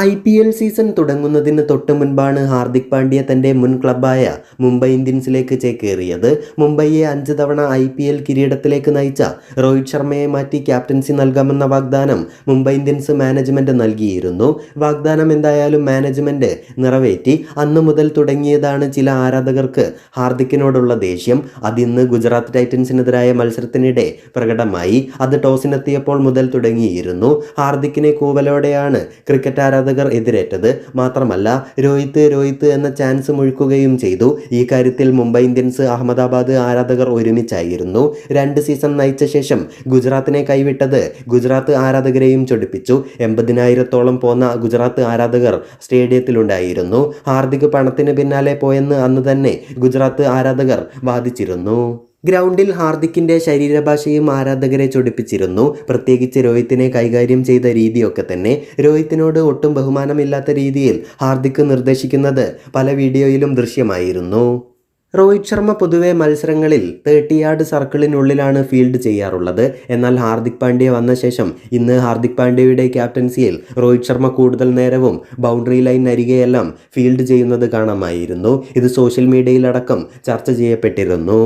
I P L season തുടങ്ങുന്നതിന് തൊട്ട് മുൻപാണ് ഹാർദിക് പാണ്ഡ്യ തന്റെ മുൻ ക്ലബ്ബായ മുംബൈ ഇന്ത്യൻസിലേക്ക് ചേക്കേറിയത്. മുംബൈയെ അഞ്ച് തവണ ഐ പി എൽ കിരീടത്തിലേക്ക് നയിച്ച രോഹിത് ശർമ്മയെ മാറ്റി ക്യാപ്റ്റൻസി നൽകാമെന്ന വാഗ്ദാനം മുംബൈ ഇന്ത്യൻസ് മാനേജ്മെന്റ് നൽകിയിരുന്നു. വാഗ്ദാനം എന്തായാലും മാനേജ്മെന്റ് നിറവേറ്റി. അന്ന് മുതൽ തുടങ്ങിയതാണ് ചില ആരാധകർക്ക് ഹാർദിക്കിനോടുള്ള ദേഷ്യം. അതിന്ന് ഗുജറാത്ത് ടൈറ്റൻസിനെതിരായ മത്സരത്തിനിടെ പ്രകടമായി. അത് ടോസിനെത്തിയപ്പോൾ മുതൽ തുടങ്ങിയിരുന്നു. ഹാർദിക്കിനെ കൂവലോടെയാണ് ക്രിക്കറ്റ് ആരാധകർ എതിരേറ്റത് മാത്രമല്ല രോഹിത് രോഹിത് എന്ന ചാൻസ് മുഴുക്കുകയും ചെയ്തു. ഈ കാര്യത്തിൽ മുംബൈ ഇന്ത്യൻസ് അഹമ്മദാബാദ് ആരാധകർ ഒരുമിച്ചായിരുന്നു. രണ്ട് സീസൺ നയിച്ച ശേഷം ഗുജറാത്തിനെ കൈവിട്ടത് ഗുജറാത്ത് ആരാധകരെയും ചൊടിപ്പിച്ചു. എൺപതിനായിരത്തോളം പോന്ന ഗുജറാത്ത് ആരാധകർ സ്റ്റേഡിയത്തിലുണ്ടായിരുന്നു. ഹാർദിക് പണത്തിന് പിന്നാലെ പോയെന്ന് അന്ന് തന്നെ ഗുജറാത്ത് ആരാധകർ വാദിച്ചിരുന്നു. ഗ്രൗണ്ടിൽ ഹാർദിക്കിന്റെ ശരീരഭാഷയും ആരാധകരെ ചൊടിപ്പിച്ചിരുന്നു. പ്രത്യേകിച്ച് രോഹിത്തിനെ കൈകാര്യം ചെയ്ത രീതിയൊക്കെ തന്നെ രോഹിത്തിനോട് ഒട്ടും ബഹുമാനമില്ലാത്ത രീതിയിൽ ഹാർദിക് നിർദ്ദേശിക്കുന്നത് പല വീഡിയോയിലും ദൃശ്യമായിരുന്നു. രോഹിത് ശർമ്മ പൊതുവെ മത്സരങ്ങളിൽ തേർട്ടി യാർഡ് സർക്കിളിനുള്ളിലാണ് ഫീൽഡ് ചെയ്യാറുള്ളത്. എന്നാൽ ഹാർദിക് പാണ്ഡ്യ വന്ന ശേഷം ഇന്ന് ഹാർദിക് പാണ്ഡ്യയുടെ ക്യാപ്റ്റൻസിയിൽ രോഹിത് ശർമ്മ കൂടുതൽ നേരവും ബൗണ്ടറി ലൈൻ അരികെയെല്ലാം ഫീൽഡ് ചെയ്യുന്നത് കാണാമായിരുന്നു. ഇത് സോഷ്യൽ മീഡിയയിലടക്കം ചർച്ച ചെയ്യപ്പെട്ടിരുന്നു.